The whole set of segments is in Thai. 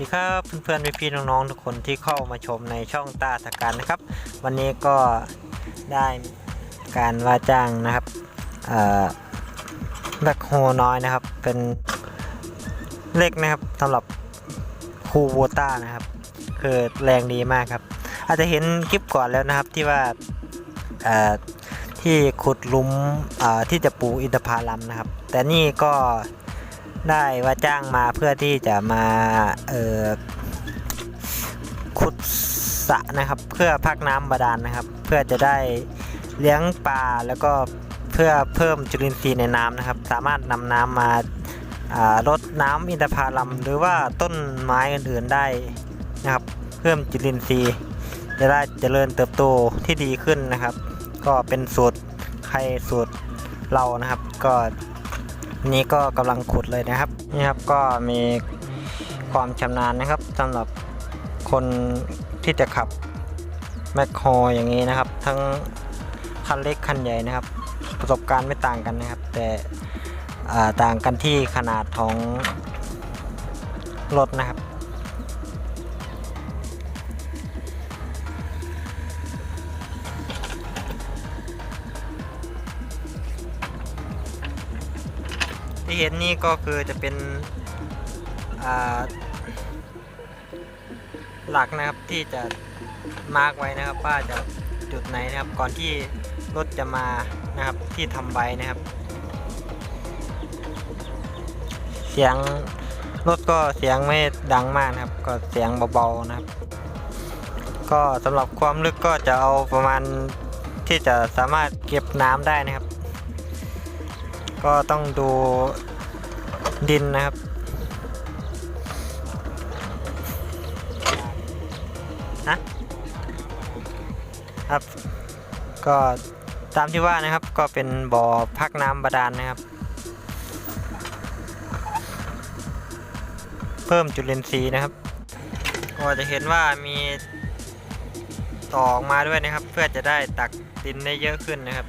ดีครับเพื่อนๆพี่ๆน้องๆทุกคนที่เข้ามาชมในช่องตาตะการนะครับ วันนี้ก็ได้การว่าจ้างนะครับแบ็คโฮน้อยนะครับ เป็นเล็กนะครับสำหรับคูโบต้านะครับ คือแรงดีมากครับ อาจจะเห็นคลิปก่อนแล้วนะครับที่ว่าที่ขุดหลุมเอ่อที่จะปลูกอินทผลัมนะครับ แต่นี่ก็ ได้ว่าจ้างมาเพื่อที่จะมาเออขุดสระนะครับ เพื่อพักน้ำบาดาลนะครับ เพื่อจะได้เลี้ยงปลาแล้วก็เพื่อเพิ่มจุลินทรีย์ในน้ำนะครับ สามารถนำน้ำมาอ่ารดน้ำอินทผลัมหรือว่าต้นไม้อื่นๆได้นะครับ เพิ่มจุลินทรีย์จะได้เจริญเติบโตที่ดีขึ้นนะครับ ก็เป็นสูตรใครสูตรเรานะครับ ก็ นี้ก็กำลังขุดเลยนะครับนี่ครับก็มีความชำนาญนะครับสำหรับคนที่จะขับแมคโครอย่างนี้นะครับ ทั้งคันเล็กคันใหญ่นะครับ ประสบการณ์ไม่ต่างกันนะครับ แต่ต่างกันที่ขนาดของรถนะครับ ที่เห็นนี่ก็คือจะเป็นหลักนะครับที่จะมาร์กไว้นะครับว่าจะจุดไหนนะครับก่อนที่รถจะมานะครับที่ทำใบนะครับ เสียงรถก็เสียงไม่ดังมากนะครับ ก็เสียงเบาๆนะครับ ก็สำหรับความลึกก็จะเอาประมาณที่จะสามารถเก็บน้ำได้นะครับ ก็ต้องดูดินนะครับ นะครับ ก็ตามที่ว่านะครับก็เป็นบ่อพักน้ำบาดาลนะครับ เพิ่มจุลินทรีย์นะครับ ก็จะเห็นว่ามีต่อออกมาด้วยนะครับ เพื่อจะได้ตักดินได้เยอะขึ้นนะครับ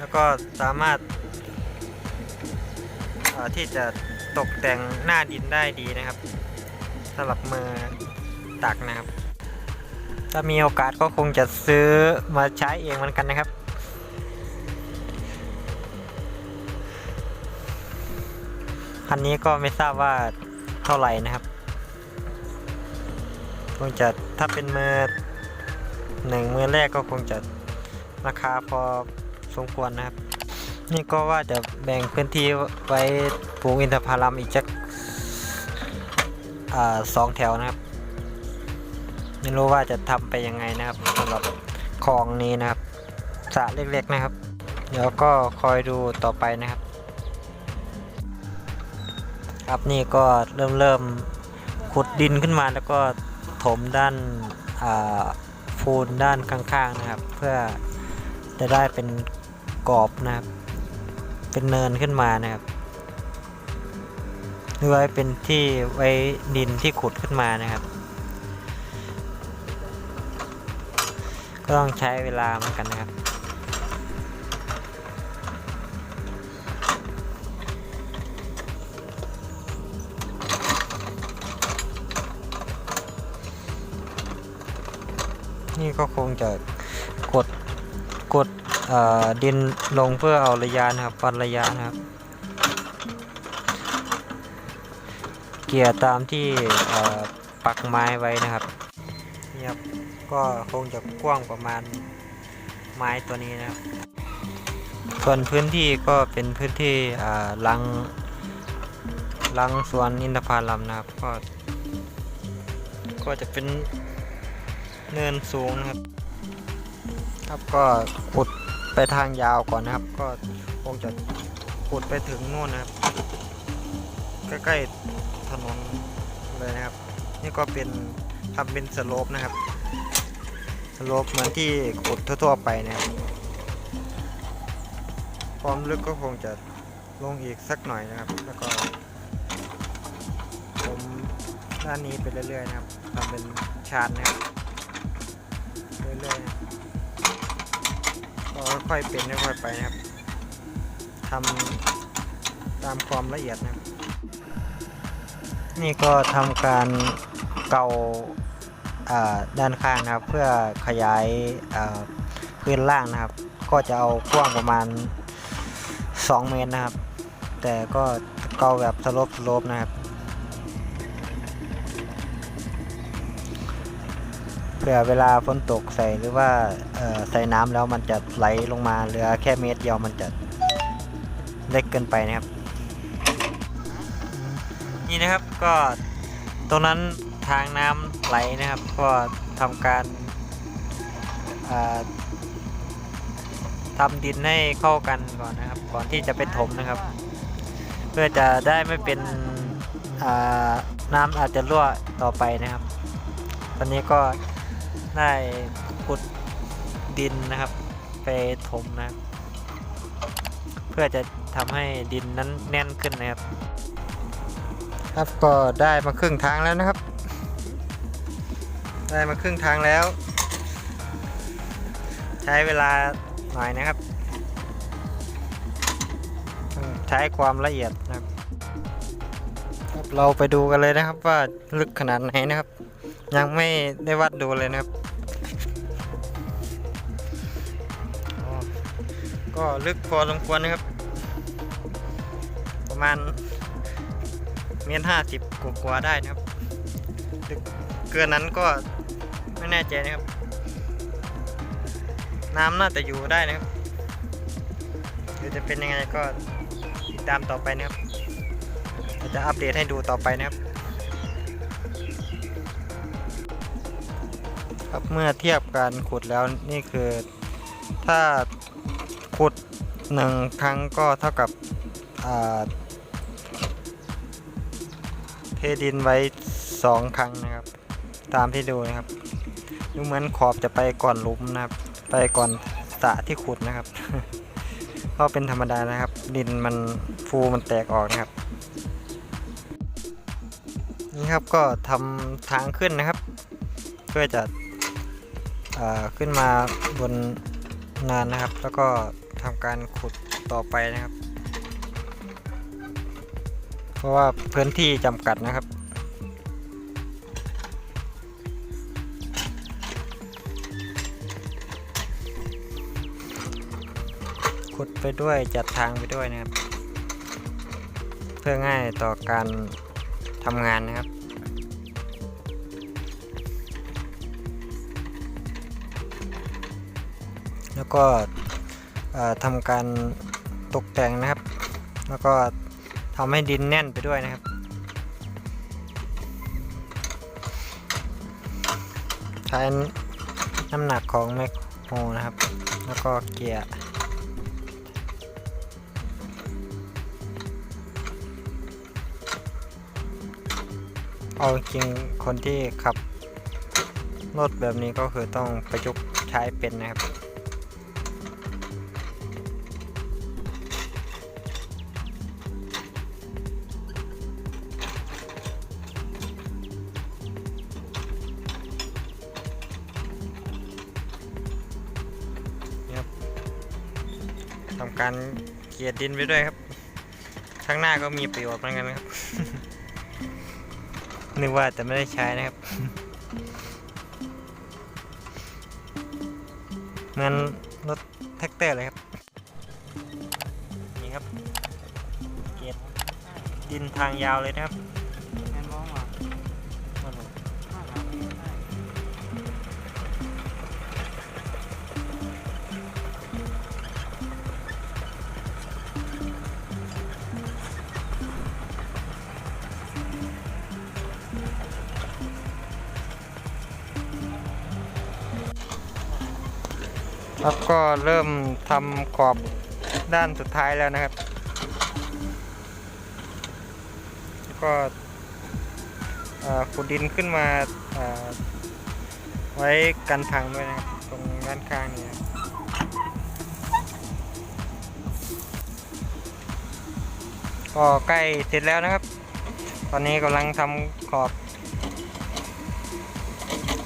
แล้วก็สามารถที่จะตกแต่งหน้าดินได้ดีนะครับสำหรับมือตักนะครับ ถ้ามีโอกาสก็คงจะซื้อมาใช้เองเหมือนกันนะครับคันนี้ก็ไม่ทราบว่าเท่าไหร่นะครับคงจะถ้าเป็นมือหนึ่งมือแรกก็คงจะราคาพอ สมควรนะครับ นี่ก็ว่าจะแบ่งพื้นที่ไว้ปลูกอินทผลัมอีกจักสองแถวนะครับ ไม่รู้ว่าจะทำไปยังไงนะครับสำหรับคลองนี้นะครับสระเล็กๆนะครับ เดี๋ยวก็คอยดูต่อไปนะครับ ครับนี่ก็เริ่มเริ่มขุดดินขึ้นมาแล้วก็ถมด้านฟูนด้านข้างๆนะครับ เพื่อจะได้เป็น กรอบนะครับ เป็นเนินขึ้นมานะครับหรือไว้เป็นที่ไว้ดินที่ขุดขึ้นมานะครับ ก็ต้องใช้เวลาเหมือนกันนะครับนี่ก็คงจะกด ดินลงเพื่อเอาระยะนะครับวัดระยะนะครับ เกี่ยร์ตามที่ปักไม้ไว้นะครับนี่ครับก็คงจะกว้างประมาณไม้ตัวนี้นะครับ ส่วนพื้นที่ก็เป็นพื้นที่ลังลังสวนอินทผลัมนะครับก็ ก็จะเป็นเนินสูงนะครับ ครับก็ขุด ไปทางยาวก่อนนะครับ ก็คงจะขุดไปถึงนู่นนะครับ ใกล้ๆถนนเลยนะครับ นี่ก็เป็นทำเป็นสโลปนะครับสโลปเหมือนที่ขุดทั่วๆไปนะครับความลึกก็คงจะลงอีกสักหน่อยนะครับ แล้วก็ผมด้านนี้ไปเรื่อยๆนะครับทำเป็นชานนะครับเรื่อยๆ ค่อยๆเป็นค่อยๆไปนะครับทำตามความละเอียดนะครับ นี่ก็ทำการเกาอ่าด้านข้างนะครับ เพื่อขยายาพื้นล่างนะครับ ก็จะเอากว้างประมาณ 2 เมตรนะครับ แต่ก็เกาแบบสลปสลปนะครับ เผื่อเวลาฝนตกใส่หรือว่าใส่น้ำแล้วมันจะไหลลงมาเหลือแค่เมตรเดียวมันจะเล็กเกินไปนะครับ นี่นะครับก็ตรงนั้นทางน้ำไหลนะครับ ก็ทำการอ่าทำดินให้เข้ากันก่อนนะครับ ก่อนที่จะไปถมนะครับ เพื่อจะได้ไม่เป็นน้ำอาจจะรั่วต่อไปนะครับ ตอนนี้ก็ ได้ขุดดินนะครับไปถมนะเพื่อจะทำให้ดินนั้นแน่นขึ้นนะครับ ครับก็ได้มาครึ่งทางแล้วนะครับ ได้มาครึ่งทางแล้ว ใช้เวลาหน่อยนะครับ ใช้ความละเอียดนะครับ เราไปดูกันเลยนะครับว่าลึกขนาดไหนนะครับ ยังไม่ได้วัดดูเลยนะครับ ก็ลึกพอสมควรนะครับ ประมาณเมตรห้าสิบกว่าได้นะครับลึกเกินนั้นก็ไม่แน่ใจนะครับ น้ำน่าจะอยู่ได้นะครับหรือจะเป็นยังไงก็ติดตามต่อไปนะครับจะอัปเดตให้ดูต่อไปนะครับ ครับเมื่อเทียบการขุดแล้วนี่คือ ถ้าขุดหนึ่งครั้งก็เท่ากับเทดินไว้สองครั้งนะครับ ตามที่ดูนะครับดูเหมือนขอบจะไปก่อนลุมนะครับ ไปก่อนสระที่ขุดนะครับก็เป็นธรรมดานะครับ ดินมันฟูมันแตกออกนะครับนี่ครับก็ทำทางขึ้นนะครับ เพื่อจะ ขึ้นมาบนนานนะครับ แล้วก็ทำการขุดต่อไปนะครับ เพราะว่าพื้นที่จำกัดนะครับขุดไปด้วยจัดทางไปด้วยนะครับ เพื่อง่ายต่อการทำงานนะครับ ก็ทำการตกแต่งนะครับ แล้วก็ทำให้ดินแน่นไปด้วยนะครับ ใช้น้ำหนักของแมคโครนะครับ แล้วก็เกียร์เอาจริงคนที่ขับรถแบบนี้ก็คือต้องประยุกต์ใช้เป็นนะครับ การเกลียดดินไปด้วยครับข้างหน้าก็มีประโยชน์เหมือนกันครับ นึกว่าแต่ไม่ได้ใช้นะครับเหมือนรถแท็กเตอร์เลยครับ นี่ครับ เกลียดดินทางยาวเลยนะครับ แล้วก็เริ่มทำขอบด้านสุดท้ายแล้วนะครับ ก็ขุดดินขึ้นมาไว้กันพังด้วยนะครับ ตรงด้านข้างนี้ก็ใกล้เสร็จแล้วนะครับ ตอนนี้กำลังทำขอบ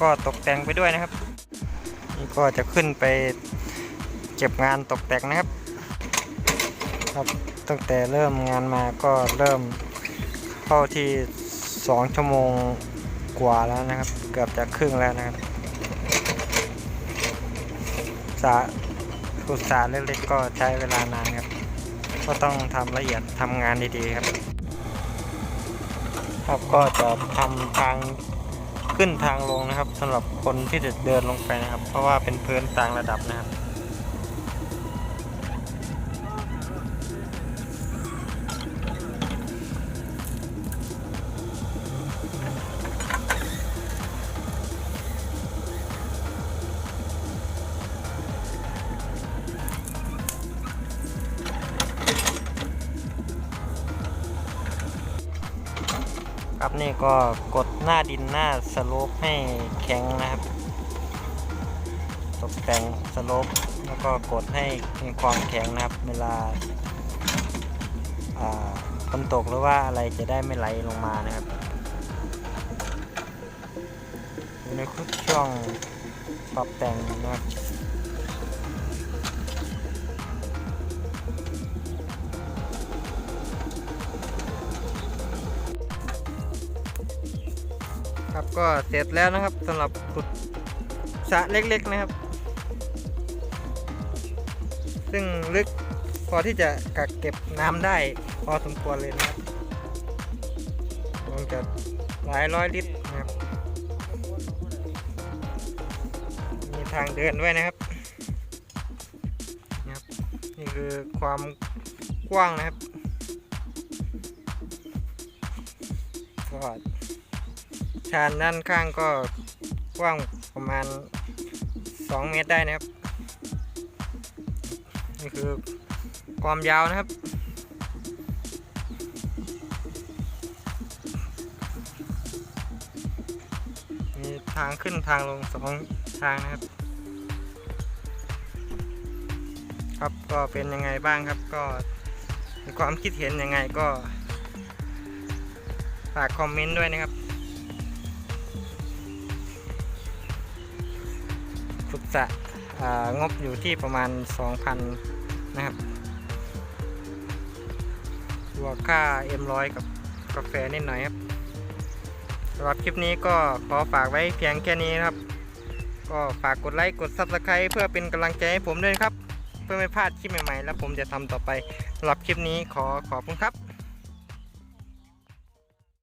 ก็ตกแต่งไปด้วยนะครับ ก็จะขึ้นไปเก็บงานตกแต่งนะครับ ครับตั้งแต่เริ่มงานมาก็เริ่มเข้าที่สองชั่วโมงกว่าแล้วนะครับ เกือบจะครึ่งแล้วนะครับสาขุดสาเล็กๆก็ใช้เวลานานครับ ก็ต้องทำละเอียดทำงานดีๆครับ ครับก็จะทำทาง ขึ้นทางลงนะครับสำหรับคนที่จะเดินลงไปนะครับ เพราะว่าเป็นพื้นต่างระดับนะครับ ครับนี่ก็กดหน้าดินหน้าสโลปให้แข็งนะครับ ตกแต่งสโลปแล้วก็กดให้มีความแข็งนะครับ เวลาฝนตกหรือว่าอะไรจะได้ไม่ไหลลงมานะครับอยู่ในช่วงปรับแต่งนะครับ ครับก็เสร็จแล้วนะครับสำหรับขุดสระเล็กๆนะครับ ซึ่งลึกพอที่จะกักเก็บน้ำได้พอสมควรเลยนะครับคงจะหลายร้อยลิตรนะครับ มีทางเดินด้วยนะครับนะครับ นี่คือความกว้างนะครับก็ ชานด้านข้างก็กว้างประมาณ 2 เมตรได้นะครับ นี่คือความยาวนะครับ มีทางขึ้นทางลงสองทางนะครับ ครับก็เป็นยังไงบ้างครับก็มีความคิดเห็นยังไงก็ฝากคอมเมนต์ด้วยนะครับ ขุดสระงบอยู่ที่ประมาณ 2,000 นะครับบวกค่า M100 กับกาแฟนิดหน่อยครับสำหรับคลิปนี้ก็ขอฝากไว้เพียงแค่นี้นะครับ ก็ฝากกดไลค์กด Subscribe เพื่อเป็นกำลังใจให้ผมด้วยครับ เพื่อไม่พลาดคลิปใหม่ๆ แล้วผมจะทำต่อไปสำหรับคลิปนี้ขอขอบคุณครับ